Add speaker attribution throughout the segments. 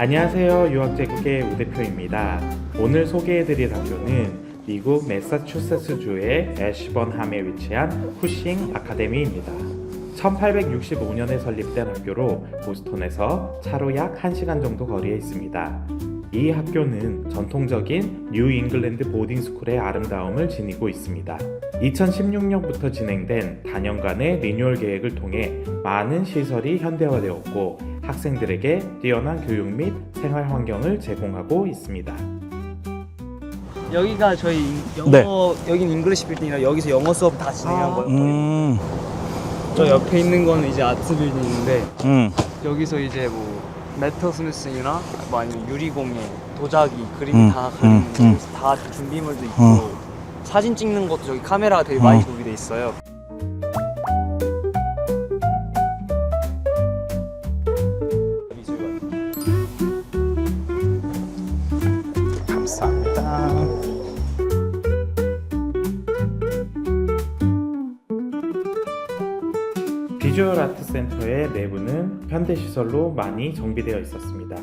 Speaker 1: 안녕하세요. 유학제국의 우 대표입니다. 오늘 소개해드릴 학교는 미국 매사추세츠주의 애쉬번함에 위치한 후싱 아카데미입니다. 1865년에 설립된 학교로 보스턴에서 차로 약 1시간 정도 거리에 있습니다. 이 학교는 전통적인 뉴 잉글랜드 보딩 스쿨의 아름다움을 지니고 있습니다. 2016년부터 진행된 단연간의 리뉴얼 계획을 통해 많은 시설이 현대화되었고 학생들에게 뛰어난 교육 및 생활 환경을 제공하고 있습니다.
Speaker 2: 여기가 저희 인- 영어
Speaker 3: 네.
Speaker 2: 여긴 잉글리시 빌딩이라 여기서 영어 수업 다 진행한 거예요.
Speaker 3: 음,
Speaker 2: 저 옆에 있는 거는 이제 아트 빌딩인데
Speaker 3: 음,
Speaker 2: 여기서 이제 뭐 메터 스미스나 뭐 아니면 유리공예, 도자기, 그림
Speaker 3: 음,
Speaker 2: 다 그리는
Speaker 3: 음,
Speaker 2: 거
Speaker 3: 음.
Speaker 2: 다 준비물도 있고
Speaker 3: 음.
Speaker 2: 사진 찍는 것도 저기 카메라가 되게 많이
Speaker 3: 음.
Speaker 2: 구비돼 있어요.
Speaker 3: 감사합니다.
Speaker 1: 비주얼 아트 센터의 내부는 현대 시설로 많이 정비되어 있었습니다.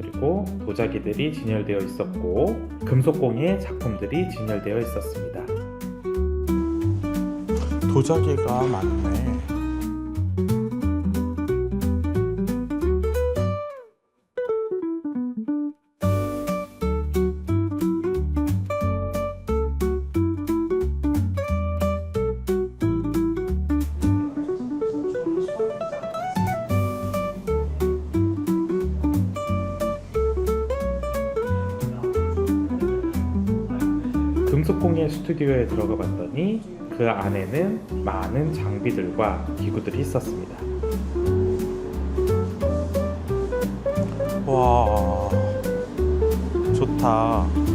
Speaker 1: 그리고 도자기들이 진열되어 있었고 금속공예 작품들이 진열되어 있었습니다.
Speaker 3: 도자기가 많네.
Speaker 1: 금속공예 스튜디오에 들어가 봤더니 그 안에는 많은 장비들과 기구들이 있었습니다.
Speaker 3: 와, 좋다.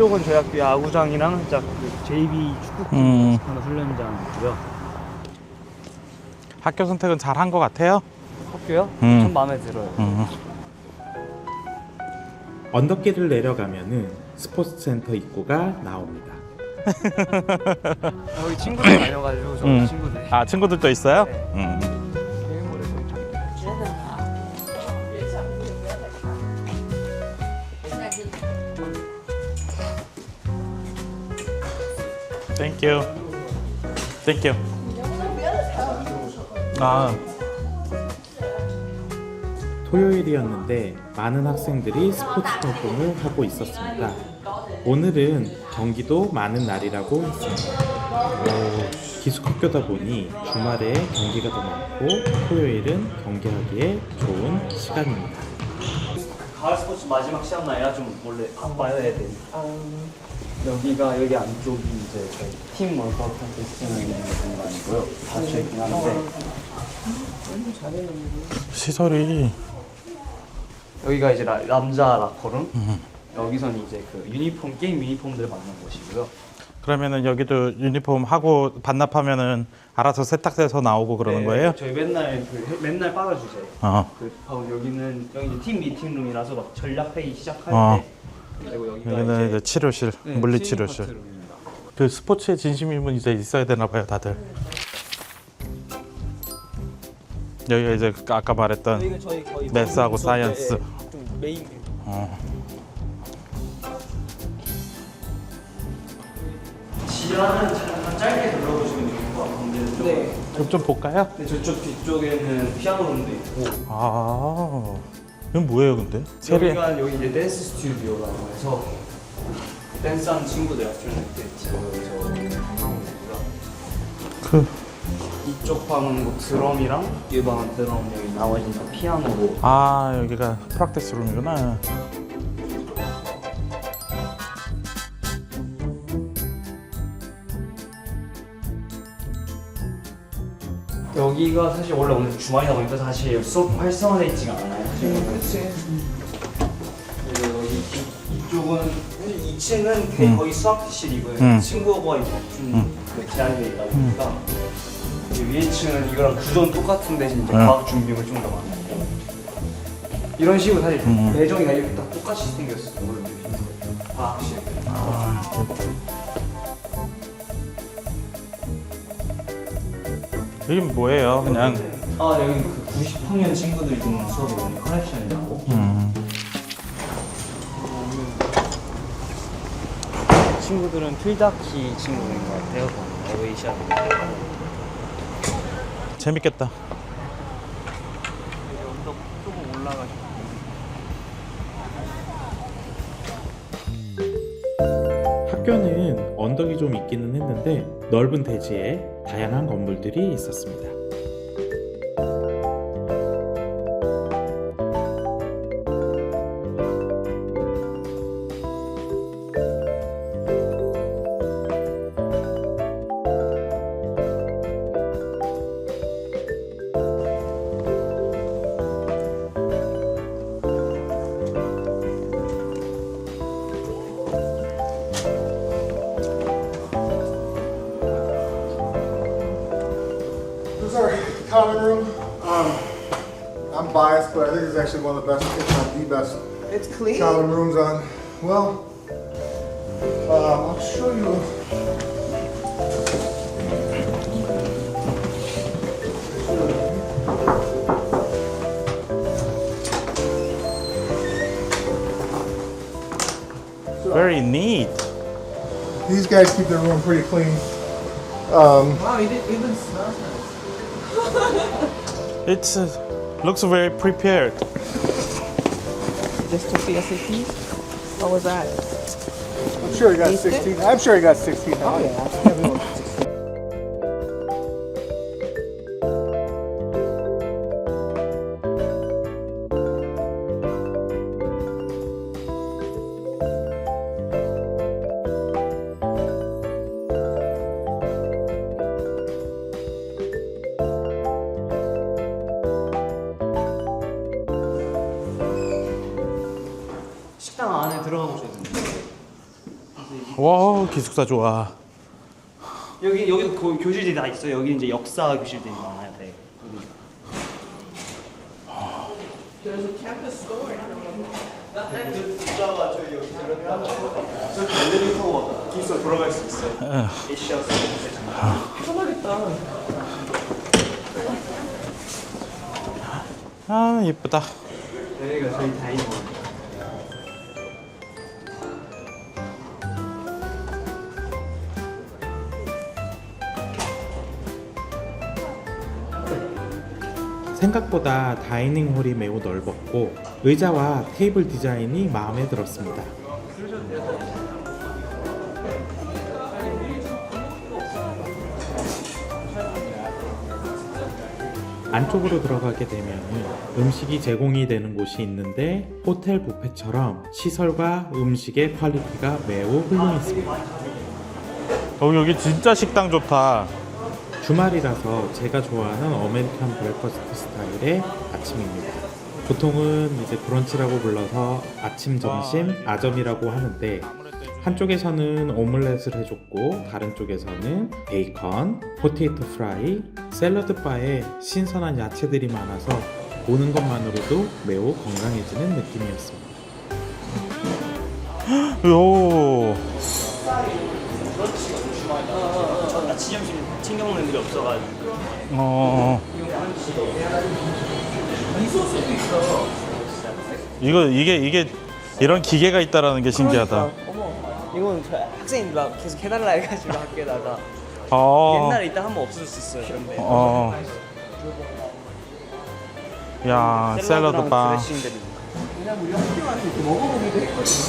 Speaker 2: 저쪽은 저희 학교 야구장이랑 살짝 그 JB 축구팀
Speaker 3: 음.
Speaker 2: 연습하는 훈련장이고요.
Speaker 3: 학교 선택은 잘 한 것 같아요.
Speaker 2: 학교요?
Speaker 3: 음.
Speaker 2: 전 마음에 들어요.
Speaker 3: 음.
Speaker 1: 언덕길을 내려가면은 스포츠 센터 입구가 나옵니다.
Speaker 2: 여기 친구들 다녀가지고 저
Speaker 3: 음.
Speaker 2: 친구들.
Speaker 3: 아, 친구들도 있어요?
Speaker 2: 네.
Speaker 3: 음. 땡큐. 땡큐. 아,
Speaker 1: 토요일이었는데 많은 학생들이 스포츠 활동을 하고 있었습니다. 오늘은 경기도 많은 날이라고 했습니다. 기숙학교다 보니 주말에 경기가 더 많고 토요일은 경기하기에 좋은 시간입니다.
Speaker 2: 가을 스포츠 마지막 시합 날이라 좀 원래 바빠야 돼. 여기가 여기 안쪽이 이제 저희 팀 월드컵 콘테스트는 있는 공간이고요. 닫혀 있긴 한데
Speaker 3: 시설이.
Speaker 2: 여기가 이제 라- 남자 라커룸. 여기서는 이제 그 유니폼 게임 유니폼들 맞는 곳이고요.
Speaker 3: 그러면은 여기도 유니폼 하고 반납하면은 알아서 세탁돼서 나오고 그러는
Speaker 2: 네,
Speaker 3: 거예요?
Speaker 2: 저희 맨날 그 해- 맨날 빨아주세요.
Speaker 3: 어.
Speaker 2: 그 여기는 여기 이제 팀 미팅룸이라서 막 전략 회의 시작할
Speaker 3: 어.
Speaker 2: 때 그리고 여기가
Speaker 3: 여기는 이제 치료실,
Speaker 2: 네,
Speaker 3: 물리 치료실.
Speaker 2: 파트룸입니다.
Speaker 3: 그 스포츠에 진심이면 이제 있어야 되나 봐요, 다들. 여기가 이제 아까 말했던
Speaker 2: 저희 거의 때
Speaker 3: 사이언스.
Speaker 2: 좀 메인
Speaker 3: 어.
Speaker 2: 지하는 잠깐 짧게 둘러보시면 좋을 것 같은데 네.
Speaker 3: 좀, 좀 볼까요?
Speaker 2: 네, 저쪽 뒤쪽에는 피아노 룸도 있고
Speaker 3: 아, 이건 뭐예요, 근데? 세례.
Speaker 2: 여기가 여기 이제 댄스 스튜디오라고 해서 댄스하는 친구들 때 하고 있고요.
Speaker 3: 그,
Speaker 2: 이쪽 방은 뭐 드럼이랑 이 방은 드럼 여기 나머지는 다 피아노로
Speaker 3: 아, 여기가 프락티스 룸이구나.
Speaker 2: 여기가 사실 원래 오늘 주말이다 보니까 사실 수업 활성화돼 있지가 않아요. 그치. 그리고 여기 이- 이쪽은 2층은
Speaker 3: 음.
Speaker 2: 거의 수학실이고요.
Speaker 3: 음.
Speaker 2: 친구가 이제 좀 제한되어 있다 보니까 이 위에 층은 이거랑 구조는 똑같은 대신 이제
Speaker 3: 음.
Speaker 2: 과학 준비물 좀더 많고 이런 식으로 사실
Speaker 3: 음.
Speaker 2: 배정이 다 이렇게 다 똑같이 생겼어. 오늘 과학실.
Speaker 3: 이게 뭐예요? 그냥
Speaker 2: 아 여기 그 90학년 친구들이 듣는 수업이 오늘 커넥션이라고.
Speaker 3: 음.
Speaker 2: 친구들은 틀다키 친구인 것 같아요. 에어에이시아.
Speaker 3: 재밌겠다.
Speaker 1: 언덕이 좀 있기는 했는데 넓은 대지에 다양한 건물들이 있었습니다.
Speaker 4: Actually one of the best, if not the best,
Speaker 5: It's clean.
Speaker 4: common rooms on. Well, um, I'll show you.
Speaker 3: Very neat.
Speaker 4: These guys keep their room pretty clean. Um,
Speaker 5: Wow, it even smells nice.
Speaker 3: It's uh, looks very prepared.
Speaker 5: Just took the SAT. What was that?
Speaker 4: I'm sure he got
Speaker 5: Tasted?
Speaker 4: 16. I'm sure he got 16.
Speaker 5: Oh yeah.
Speaker 3: 기숙사 좋아.
Speaker 2: 여기 여기도 고- 교실들이 다 있어요. 여기 이제 역사 교실들이 많아요. 네. 여기. 아
Speaker 3: 예쁘다.
Speaker 2: 여기가 저희 다이닝.
Speaker 1: 생각보다 다이닝홀이 매우 넓었고 의자와 테이블 디자인이 마음에 들었습니다. 안쪽으로 들어가게 되면 음식이 제공이 되는 곳이 있는데 호텔 뷔페처럼 시설과 음식의 퀄리티가 매우 훌륭했습니다.
Speaker 3: 어 여기 진짜 식당 좋다.
Speaker 1: 주말이라서 제가 좋아하는 어메리칸 브레커스트 스타일의 아침입니다. 보통은 이제 브런치라고 불러서 아침, 점심, 아점이라고 하는데 한쪽에서는 오믈렛을 해줬고 다른 쪽에서는 베이컨, 포테이토 프라이, 샐러드 바에 신선한 야채들이 많아서 보는 것만으로도 매우 건강해지는 느낌이었습니다.
Speaker 3: 요.
Speaker 2: 아침 점심 챙겨 먹는 애들이 없어가지고.
Speaker 3: 어. 이거 이게 이게 이런 기계가 있다라는 게 신기하다.
Speaker 5: 그러니까, 어머, 이건 저 학생이 막 계속 해달라 해가지고 학교에다가
Speaker 3: 어.
Speaker 5: 옛날에 있다 한번 없어졌었어요. 그런데
Speaker 3: 어. 야 샐러드 바.
Speaker 2: 드레싱들이.
Speaker 5: 그냥 우리 학교 안에 이렇게 먹어보기도 했거든요.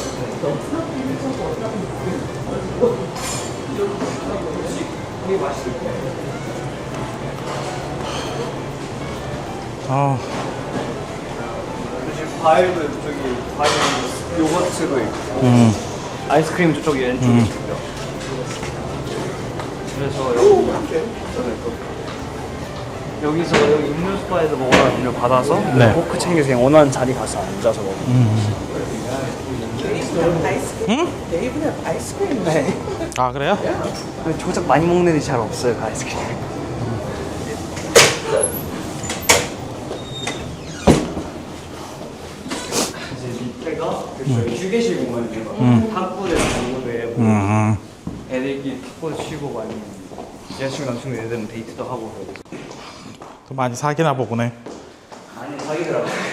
Speaker 3: 어.
Speaker 2: 지금 과일도 저기 과일 요거트도 있고
Speaker 3: 음.
Speaker 2: 아이스크림 저쪽에 왼쪽에 있고요. 그래서 여기 저는 또 여기서 여기 음료수 바에서 먹으라는 음료 받아서
Speaker 3: 네.
Speaker 2: 포크 챙겨서 그냥 원하는 자리 가서 앉아서 먹어.
Speaker 5: They even have ice cream.
Speaker 2: 네.
Speaker 3: 아 그래요?
Speaker 2: 조작 많이 먹는 애들이 잘 없어요 그 아이스크림. 이제 밑에가 그 저희 휴게실 공간이에요. 탁구대 공부대
Speaker 3: 음.
Speaker 2: 애들끼리 탁구도 치고 많이 여자친구 남친구 애들은 데이트도 하고
Speaker 3: 또 많이 사귀나 보구네.
Speaker 2: 많이 사귀더라고요.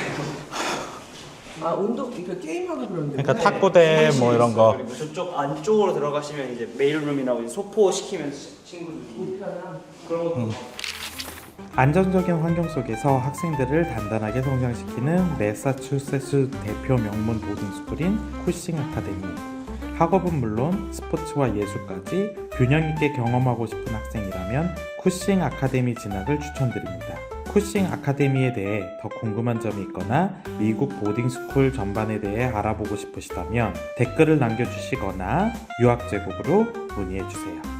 Speaker 5: 아 운동 이거 게임하고 그러는데.
Speaker 3: 그러니까 탁구대 뭐 이런 거.
Speaker 2: 그리고 저쪽 안쪽으로 들어가시면 이제 메일룸이라고 이제 소포 시키면 친구들이 그런 것도
Speaker 1: 안정적인 환경 속에서 학생들을 단단하게 성장시키는 매사추세츠 대표 명문 보딩 스쿨인 쿠싱 아카데미. 학업은 물론 스포츠와 예술까지 균형 있게 경험하고 싶은 학생이라면 쿠싱 아카데미 진학을 추천드립니다. 쿠싱 아카데미에 대해 더 궁금한 점이 있거나 미국 보딩스쿨 전반에 대해 알아보고 싶으시다면 댓글을 남겨주시거나 유학 제국으로 문의해 주세요.